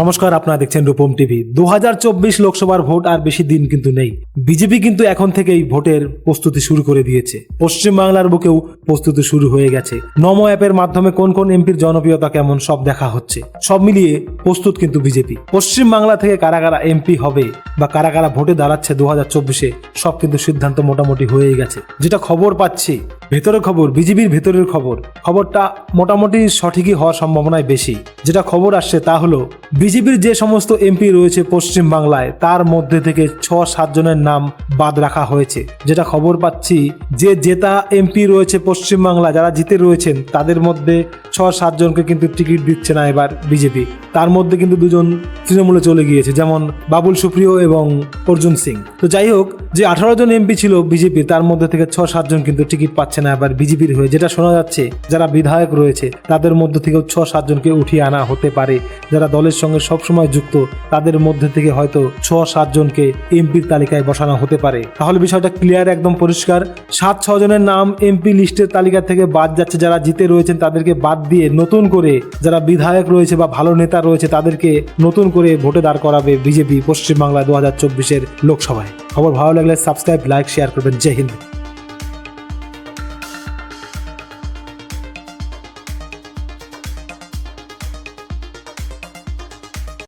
নমস্কার, আপনারা দেখছেন রূপম টিভি। দুহাজার চব্বিশ লোকসভার ভোট আর বেশি দিন কিন্তু নেই। বিজেপি কিন্তু এখন থেকেই ভোটের প্রস্তুতি শুরু করে দিয়েছে। পশ্চিমবাংলার বুকেও প্রস্তুতি শুরু হয়ে গেছে। নমো অ্যাপের মাধ্যমে কোন কোন এমপির জনপ্রিয়তা কেমন সব দেখা হচ্ছে। সব মিলিয়ে প্রস্তুত কিন্তু বিজেপি। পশ্চিমবাংলা থেকে কারা কারা এমপি হবে বা কারা কারা ভোটে দাঁড়াচ্ছে দু হাজার সব কিন্তু সিদ্ধান্ত মোটামুটি হয়েই গেছে। যেটা খবর পাচ্ছি ভেতরের খবর বিজেপির ভেতরের খবর। খবরটা মোটামুটি সঠিকই হওয়ার সম্ভাবনায় বেশি। যেটা খবর আসছে তা হলো বিজেপির যে সমস্ত এমপি রয়েছে পশ্চিম বাংলায়, তার মধ্যে থেকে ছ সাত জনের নাম বাদ রাখা হয়েছে। যেটা খবর পাচ্ছি যে জেতা এমপি রয়েছে পশ্চিম বাংলা, যারা জিতে রয়েছেন, তাদের মধ্যে ছ সাতজনকে কিন্তু টিকিট দিচ্ছে না এবার বিজেপি। তার মধ্যে কিন্তু দুজন তৃণমূলে চলে গিয়েছে, যেমন বাবুল সুপ্রিয় এবং অর্জুন সিং। তো যাই হোক, যে আঠারো জন এমপি ছিল বিজেপি, তার মধ্যে থেকে ছ সাতজন কিন্তু টিকিট পাচ্ছে না এবার বিজেপির হয়ে। যেটা শোনা যাচ্ছে, যারা বিধায়ক রয়েছে, তাদের মধ্যে থেকেও ছ সাতজনকে উঠিয়ে আনা হতে পারে। যারা দলের সঙ্গে সবসময় যুক্ত, তাদের মধ্যে থেকে হয়তো ছ সাতজনকে এমপির তালিকায় বসানো হতে পারে। তাহলে বিষয়টা ক্লিয়ার একদম পরিষ্কার। সাত ছ জনের নাম এমপি লিস্টের তালিকা থেকে বাদ যাচ্ছে, যারা জিতে রয়েছেন তাদেরকে বাদ দিয়ে নতুন করে যারা বিধায়ক রয়েছে বা ভালো নেতা রয়েছে, তাদেরকে নতুন করে ভোটে দাঁড় করাবে বিজেপি পশ্চিমবাংলা দু হাজার চব্বিশের লোকসভায়। খবর ভালো লাগলে সাবস্ক্রাইব লাইক শেয়ার করবেন। জয় হিন্দ।